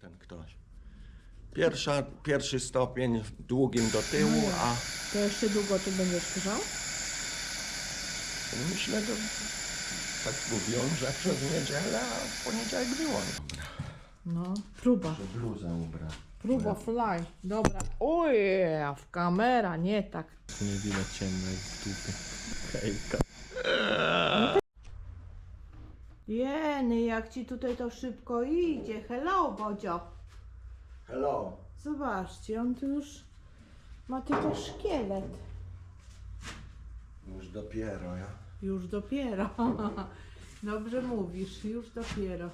ten ktoś. Pierwsza, pierwszy stopień długim do tyłu, a To jeszcze długo tu będziesz grzał? myślę, że tak mówią, że przez niedzielę, a w poniedziałek było. Dobra, No, próba. że bluzę ubrać. Próba fly. Dobra. Oj, w kamera, nie tak. Nie widać ciemno jest w dupie. Hejka. Jeny, jak ci tutaj to szybko idzie. Hello, Bodzio. Hello. Zobaczcie, on tu już ma tylko szkielet. Już dopiero, ja. Już dopiero. Dobrze mówisz, już dopiero.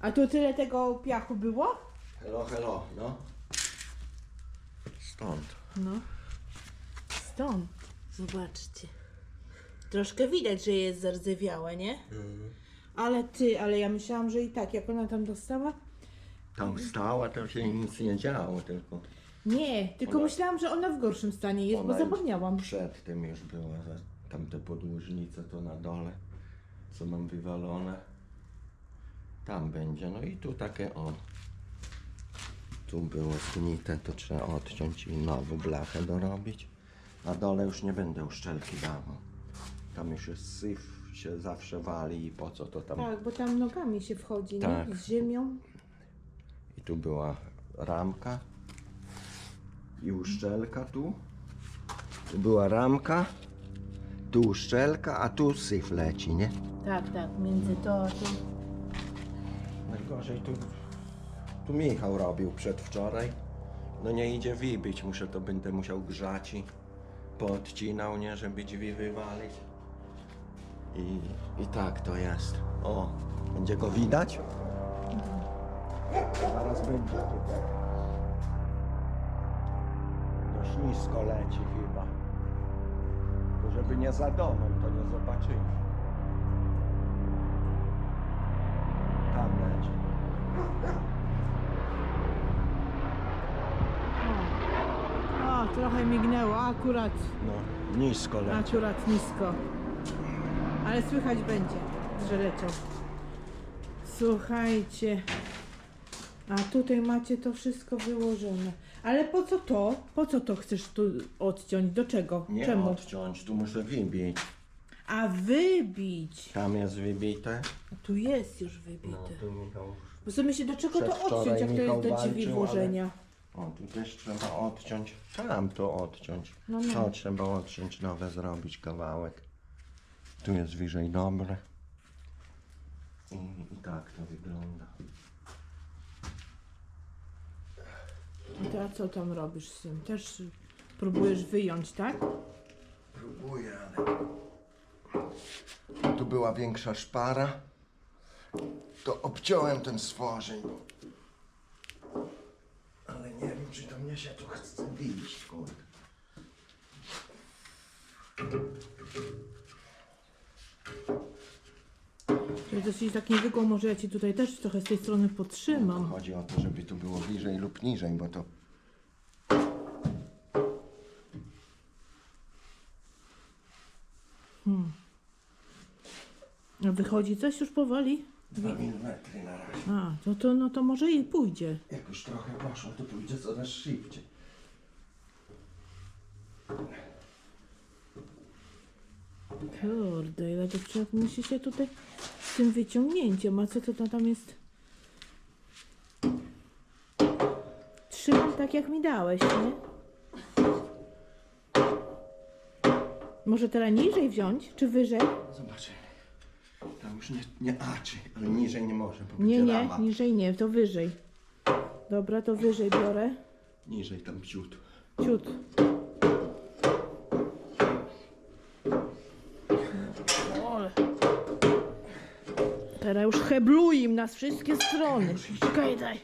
A tu tyle tego piachu było? Hello, hello, no. Stąd. No. Stąd. Zobaczcie. Troszkę widać, że jest zardzewiałe, nie? Ale ty, ale ja myślałam, że i tak, jak ona tam dostała. Tam stała, to się nic nie działo, tylko Nie, tylko Ona- myślałam, że ona w gorszym stanie jest, bo Ona już zapomniałam. Przed tym już była, że tamte podłużnice to na dole, co mam wywalone. Tam będzie, no i tu takie o. Tu było zgnite, to trzeba odciąć i nową blachę dorobić. Na dole już nie będę uszczelki dawał. Tam już jest syf, się zawsze wali i po co to tam. Tak, bo tam nogami się wchodzi, Tak. nie? Z ziemią. I tu była ramka i uszczelka tu. Tu była ramka, tu uszczelka, a tu syf leci, nie? Tak, tak, między to a tu. Najgorzej tu, tu Michał robił przedwczoraj. No nie idzie wybić, muszę to będę musiał grzać i poodcinał, nie, żeby drzwi wywalić. I, I tak to jest. O, będzie go widać? Zaraz będzie tutaj. Dość nisko leci chyba. To żeby nie za domem, to nie zobaczymy. Tam leci. O, trochę mignęło, akurat, No, nisko leci. akurat nisko. Ale słychać będzie, że leciał. Słuchajcie. A tutaj macie to wszystko wyłożone. Ale po co to? Po co to chcesz tu odciąć? Do czego? Nie Czemu? odciąć, tu muszę wybić. A wybić. Tam jest wybite. A tu jest już No, wybite. tu Michał. Bo sobie myślę, do czego to Przedwczoraj odciąć, jak to Michał jest do drzwi walczył, włożenia. O, tu też trzeba odciąć. Tam to odciąć. No, no. To trzeba odciąć, nowe zrobić kawałek. Tu jest wyżej dobre. I, I tak to wygląda. A to a co tam robisz z tym? Też próbujesz wyjąć, tak? Próbuję, ale... Tu była większa szpara. To obciąłem ten stworzeń. Ale nie wiem, czy to mnie się tu chce bić, kurde. Się tak nie wygło, może ja ci tutaj też trochę z tej strony podtrzymam. Chodzi o to, żeby tu było bliżej lub niżej, bo to... A wychodzi coś już powoli? 2 mm na razie. A, to, to, no to może i pójdzie. Jak już trochę poszło, to pójdzie coraz szybciej. Kurde, ile to trzeba musi się tutaj z tym wyciągnięciem. A co to tam- tam jest? Trzymam tak jak mi dałeś, nie? Może teraz niżej wziąć, czy wyżej? Zobaczymy. Tam już nie, nie aczy, ale niżej nie może, bo Nie, będzie nie, rama. niżej nie, to wyżej. Dobra, to wyżej biorę. Niżej tam ciut. Ciut. Ole. Teraz już hebluj im na wszystkie strony. Czekaj, daj.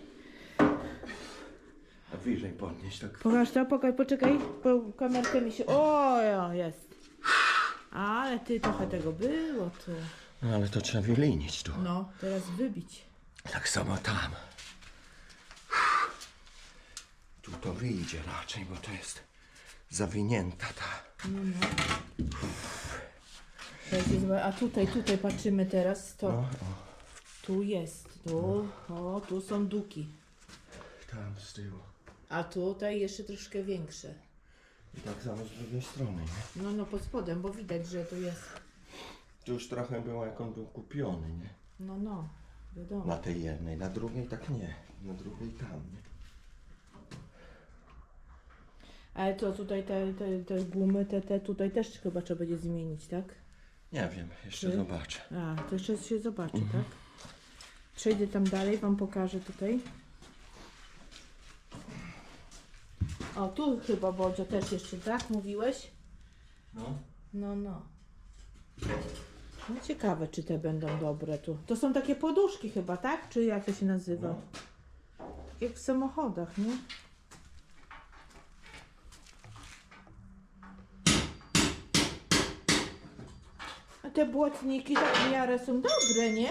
A wyżej podnieść tak. Pokaż to, pokaż, poczekaj, bo kamerkę mi się... O, ja, jest. Ale ty trochę tego było tu. No ale to trzeba wylinić tu. No, teraz wybić. Tak samo tam. Tu to wyjdzie raczej, bo to jest zawinięta ta. Słuchajcie, zobacz, A tutaj, tutaj patrzymy teraz, to No, o. Tu jest, tu, o, tu są duki. Tam z tyłu. A tutaj jeszcze troszkę większe. I tak samo z drugiej strony, nie? No, no pod spodem, bo widać, że tu jest. Tu już trochę było jak on był kupiony, nie? No, no, wiadomo. Na tej jednej, na drugiej tak nie. Na drugiej tam, nie? Ale to tutaj te, te, te gumy, te, te tutaj też chyba trzeba będzie zmienić, tak? Nie wiem, jeszcze Czy? zobaczę. A, to jeszcze się zobaczy, tak? Przejdę tam dalej, wam pokażę tutaj. O, tu chyba Bodzio też jeszcze, tak? Mówiłeś? No. No, no. No ciekawe, czy te będą dobre tu. To są takie poduszki chyba, tak? Czy jak to się nazywa? No. Tak jak w samochodach, nie? A te błotniki tak w miarę są dobre, nie?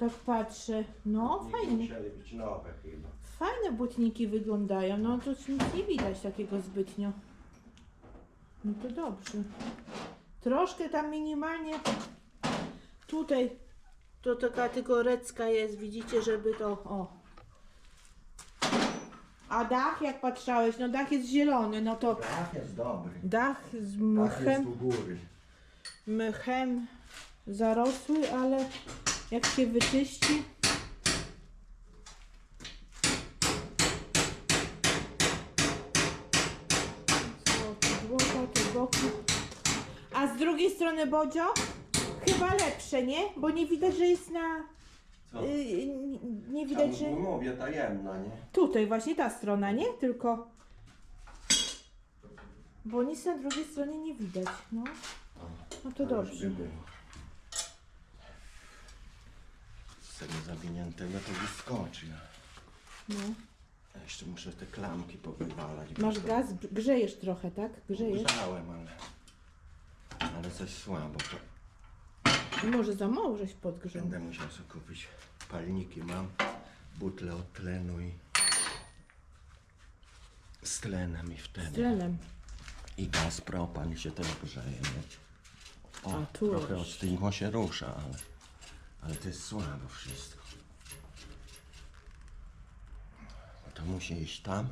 Tak patrzę. No, fajnie. Musieli być nowe chyba. Fajne butniki wyglądają, no to nic nie widać takiego zbytnio. No to dobrze. Troszkę tam minimalnie tutaj to taka tylko recka jest, widzicie, żeby to o. A dach jak patrzałeś, no dach jest zielony, no to Dach jest dobry. dach z Dach jest mchem, u góry. mchem zarosły, ale jak się wyczyści. A z drugiej strony Bodzio? Chyba lepsze, nie? Bo nie widać, że jest na... Co? y, nie- nie widać, że... Mówię, tajemna, nie? Tutaj właśnie ta strona, nie? Tylko... Bo nic na drugiej stronie nie widać, no. No to dobrze. było. Z tego zawiniętego to wyskoczy. No. Ja jeszcze muszę te klamki powywalać. Masz gaz? Grzejesz trochę, tak? Grzejesz? Grzałem, ale... Ale coś słabo. To Może za mało żeś podgrzał. będę musiał sobie kupić palniki. Mam butlę od tlenu i... Z tlenem i wtedy. Tlenem. I gaz propan się też grzeje? O, A tu trochę już. odstygło się rusza, ale... Ale to jest słabo wszystko. No to musi iść tam,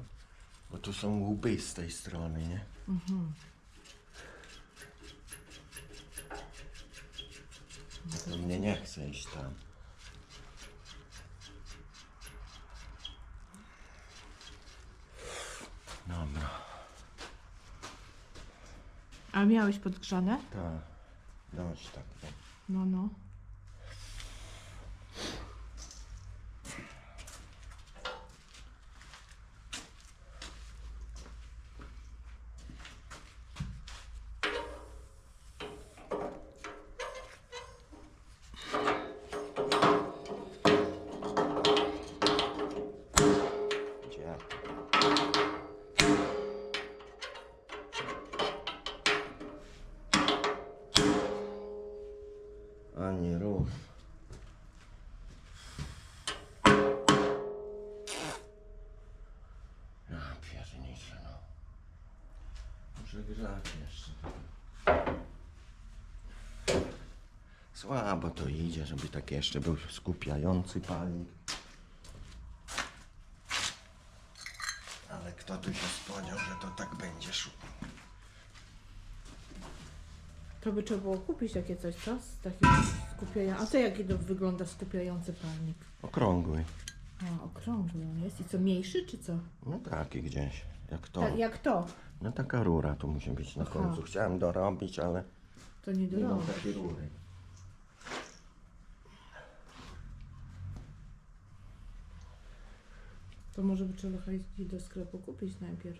bo tu są łby z tej strony, nie? To mnie nie chce iść tam. Dobra, A miałeś podgrzane? tak. Dość tak. no. No, no. Słabo to idzie, żeby tak jeszcze był skupiający palnik. Ale kto tu się spodziewał, że to tak będzie szło? To by trzeba było kupić takie coś, co? Z takim skupiającym. A to jaki to wygląda skupiający palnik? Okrągły. A, okrągły on jest. I co, mniejszy czy co? No taki gdzieś, jak to. Tak, jak to? No taka rura tu musi być na Aha. końcu. Chciałem dorobić, ale To nie nie mam drogo. takiej rury. To może by trzeba jechać do sklepu kupić najpierw.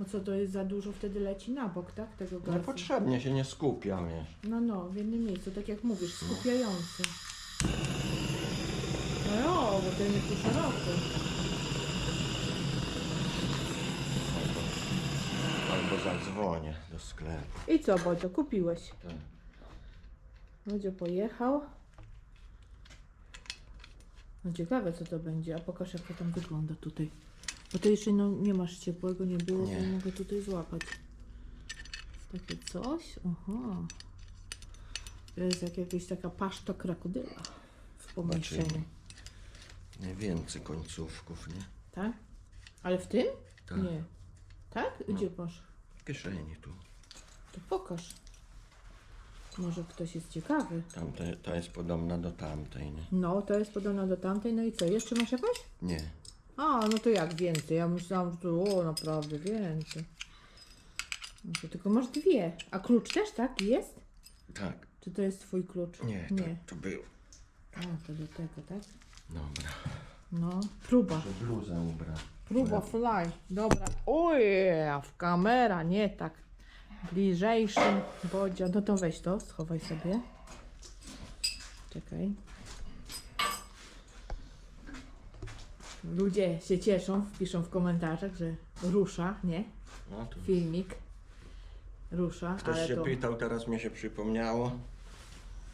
No co, to jest za dużo, wtedy leci na bok, tak? Tego gazu. Niepotrzebnie się nie skupiam, wiesz. No, no, w jednym miejscu, tak jak mówisz, skupiający. No, bo ten jest tu szeroki. Albo zadzwonię do sklepu. I co, Bodzio, kupiłeś? Tak. Bodzio pojechał. No ciekawe, co to będzie. A pokaż, jak to tam wygląda tutaj. Bo to jeszcze no, nie masz ciepłego, nie było, Nie. mogę tutaj złapać. Takie coś? Aha. To jest jak jakaś taka paszta krokodyla w pomieszczeniu. Zobaczymy. Nie więcej końcówków, nie? Tak? Ale w tym? Tak. No. Nie. Tak? Gdzie masz? W kieszeni tu. To pokaż. Może ktoś jest ciekawy. Tamte, ta jest podobna do tamtej, nie? No, to jest podobna do tamtej. No i co? Jeszcze masz jakąś? Nie. A, no to jak więcej? Ja myślałam, że to o, naprawdę więcej. No to tylko masz dwie. A klucz też, tak? Jest? Tak. Czy to jest twój klucz? Nie, to, Nie. to był. A, to do tego, tak? Dobra. No, próba. Muszę bluzę ubrać. Próba fly. Dobra. Oj, w kamera, nie tak. Bliżejszym bodzia. No to weź to, schowaj sobie. Czekaj. Ludzie się cieszą, piszą w komentarzach, że rusza, nie? No tu. Filmik rusza, Ktoś ale się to... pytał, teraz mi się przypomniało.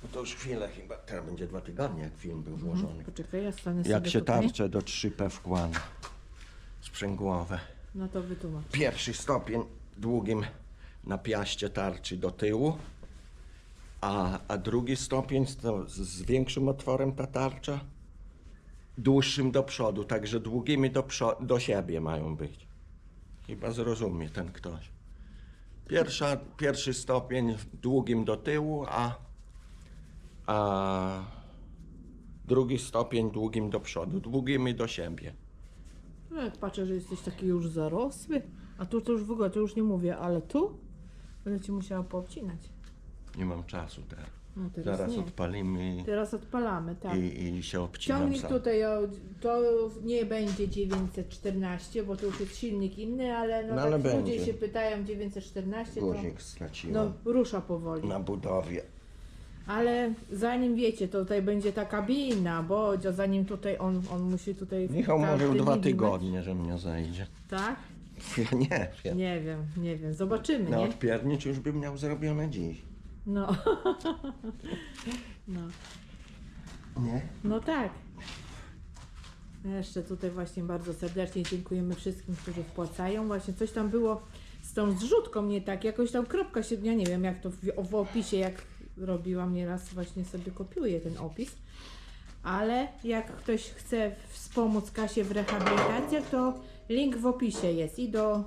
No to już chwilę chyba. Teraz będzie dwa tygodnie, jak film był włożony. Poczekaj, ja stanę Jak sobie się tutaj. tarcze do 3P wkłada. Sprzęgłowe. No to wytłumacz. Pierwszy stopień długim na piaście tarczy do tyłu, a, a drugi stopień z, z, większym otworem ta tarcza, dłuższym do przodu, także długimi do, do siebie mają być. Chyba zrozumie ten ktoś. Pierwsza, pierwszy stopień długim do tyłu, a, a drugi stopień długim do przodu, długimi do siebie. No jak patrzę, że jesteś taki już zarosły, a tu to już w ogóle, to już nie mówię, ale tu będę ci musiała poobcinać. Nie mam czasu teraz. No teraz Zaraz nie. odpalimy Teraz odpalamy, tak. i, i się obcinam Ciągnik sam. tutaj, o, to nie będzie 914, bo to już jest silnik inny, ale no, No, ale tak ludzie będzie. się pytają 914, to Guzik straciłem no, rusza powoli. na budowie. Ale zanim wiecie, to tutaj będzie ta kabina, bo zanim tutaj on, on musi tutaj... Michał każdy mówił dwa milimetr- tygodnie, że mnie zajdzie. Tak? Ja nie wiem. Nie wiem, nie wiem, zobaczymy, Na nie? odpiernicz już bym miał zrobione dziś. No. no. Nie? No tak. Jeszcze tutaj właśnie bardzo serdecznie dziękujemy wszystkim, którzy wpłacają. Właśnie coś tam było z tą zrzutką nie tak, jakoś tam kropka się, ja nie wiem jak to w, w opisie, jak robiłam nieraz, właśnie sobie kopiuję ten opis. Ale jak ktoś chce wspomóc Kasię w rehabilitacjach, to link w opisie jest i do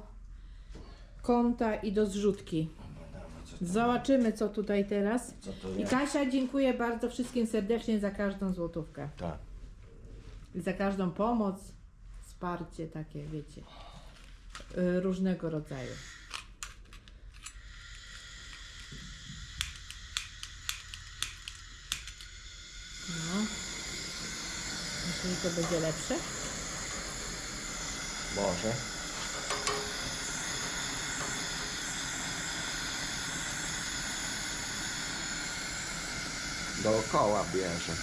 konta i do zrzutki. Zobaczymy co tutaj teraz. Co to I jest? Kasia, dziękuję bardzo wszystkim serdecznie za każdą złotówkę. Tak. I za każdą pomoc, wsparcie takie, wiecie, y, różnego rodzaju. No. Myślę, że to będzie lepsze. Może. Dookoła bierze.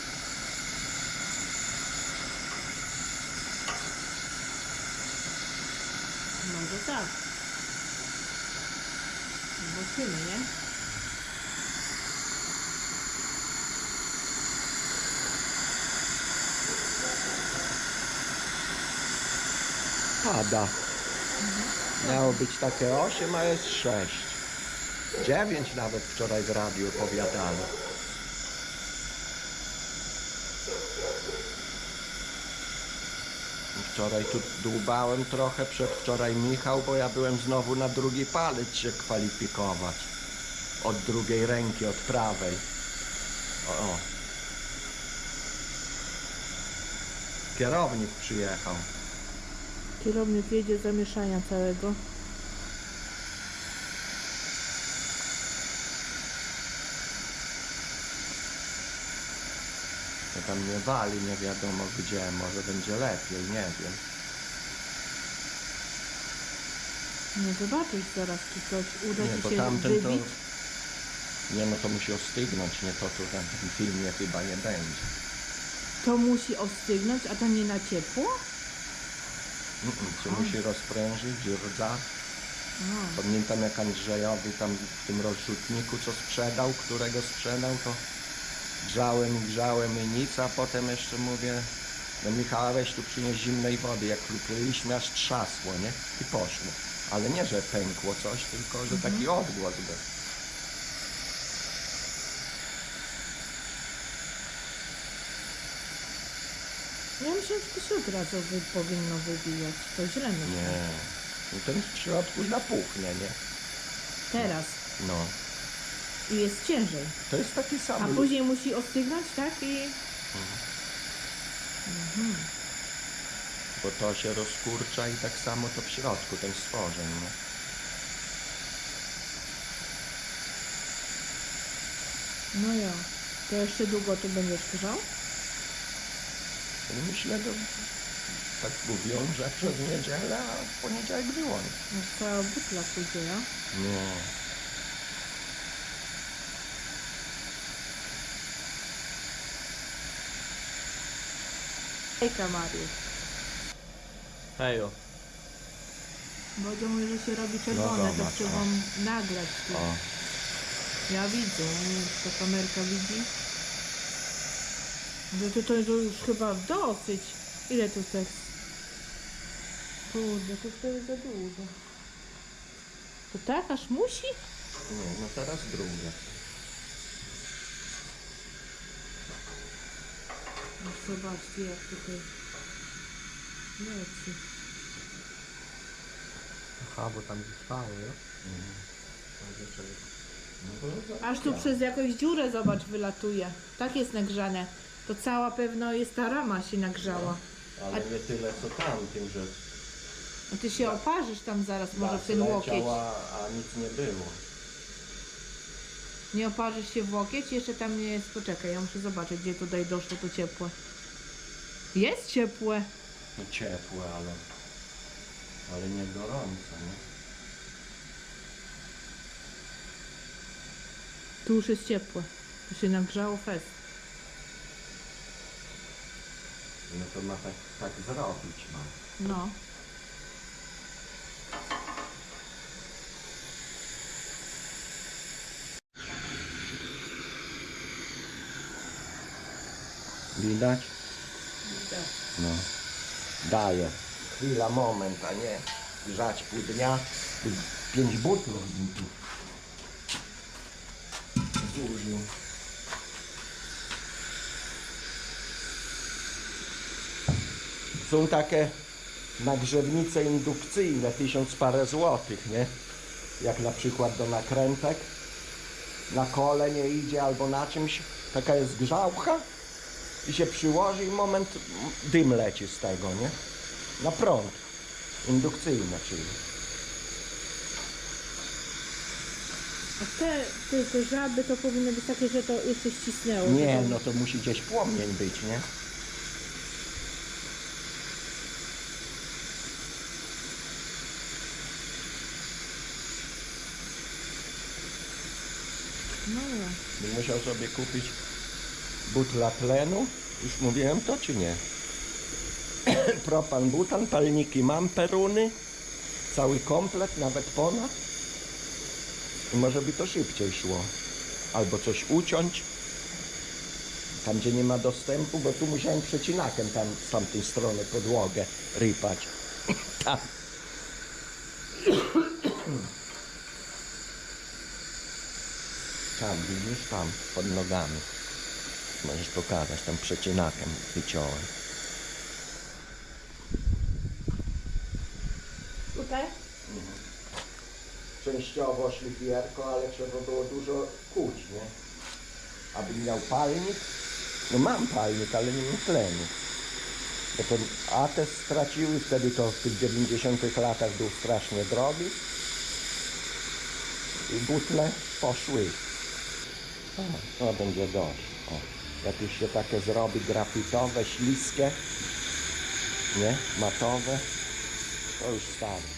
Może tak. Zobaczymy, nie? Pada. Miało być takie 8, a jest 6. 9 nawet wczoraj w radiu opowiadano. Wczoraj tu dłubałem trochę, przedwczoraj Michał, bo ja byłem znowu na drugi palec się kwalifikować. Od drugiej ręki, od prawej. O, o. Kierownik przyjechał. Kierownik jedzie zamieszania całego. To tam nie wali, nie wiadomo gdzie, może będzie lepiej, nie wiem. No zobaczysz zaraz, czy coś uda Nie, ci bo się tamten to... wybić. Nie no, to musi ostygnąć, nie to tu na tym filmie chyba nie będzie. To musi ostygnąć, a to nie na ciepło? Się musi rozprężyć, rdza. Pamiętam jak Andrzejowi tam w tym rozrzutniku co sprzedał, którego sprzedał, to grzałem i grzałem i nic, a potem jeszcze mówię, no Michała weź tu przynieś zimnej wody, jak klupiliśmy aż trzasło, nie? I poszło. Ale nie, że pękło coś, tylko że taki odgłos był. Ja myślałam, że to się od razu wy, powinno wybijać. To źle myślę. Nie. No ten w środku napuchnie, nie? Teraz. No. I jest ciężej. To jest taki A sam. później musi ostygnąć, tak? I... Bo to się rozkurcza i tak samo to w środku, ten stworzeń, nie? No ja. To jeszcze długo tu będziesz grzał? No Myślę, że tak mówią, że przez niedzielę, a w poniedziałek wyłączy. No cała butla pójdzie, ja? Nie. Hejka Mariusz. Hejo. Bodzio mówi, że się robi czerwone, to zobacz, trzeba o. nagrać. Tu. O, Ja widzę, nie wiem, czy to kamerka widzi. Że to, to, to już chyba dosyć. Ile tu seks? Kurde, to jest za dużo. To tak, aż musi? nie, no teraz drugie. No Zobaczcie, jak tutaj leci. Aha, bo tam zostało, nie? No Aż tu przez jakąś dziurę, zobacz, wylatuje. Tak jest nagrzane. To cała pewno jest ta rama się nagrzała. Ale nie tyle co tamtym, że A ty się oparzysz tam zaraz, może w ten łokieć. a, nic nie było. Nie oparzysz się w łokieć? Jeszcze tam nie jest. Poczekaj, ja muszę zobaczyć, gdzie tutaj doszło to ciepłe. Jest ciepłe. No ciepłe, ale, ale nie gorące, nie? Tu już jest ciepłe. Tu się nagrzało fest. No to ma tak, tak zrobić ma. No. Widać? No. Daje. Chwila, moment, a nie grzać pół dnia. Pięć butlów bym tu zużył. Są takie nagrzewnice indukcyjne, tysiąc parę złotych, nie? Jak na przykład do nakrętek. Na kole nie idzie albo na czymś. Taka jest grzałka i się przyłoży i moment dym leci z tego, nie? Na prąd. Indukcyjne, czyli. A te, te, te żaby to powinny być takie, że to jeszcze ścisnęło. Nie, no to musi gdzieś płomień być, nie? No ja. Bym musiał sobie kupić butla tlenu. Już mówiłem to, czy nie? Propan, butan, palniki mam, peruny. Cały komplet, nawet ponad. I może by to szybciej szło. Albo coś uciąć. Tam, gdzie nie ma dostępu, bo tu musiałem przecinakiem tam z tamtej strony podłogę rypać. Tam. Tam, widzisz, tam, pod nogami. Możesz pokazać, tam przecinakiem wyciąłem. Tutaj? Częściowo szlifierko, ale trzeba było dużo kuć, nie? Aby miał palnik. No mam palnik, ale nie mam tlenu. Bo to ATES straciły, wtedy to w tych 90 latach był strasznie drogi. I butle poszły. O, to będzie dość. O, jak już się takie zrobi grafitowe, śliskie, nie, matowe, to już starczy.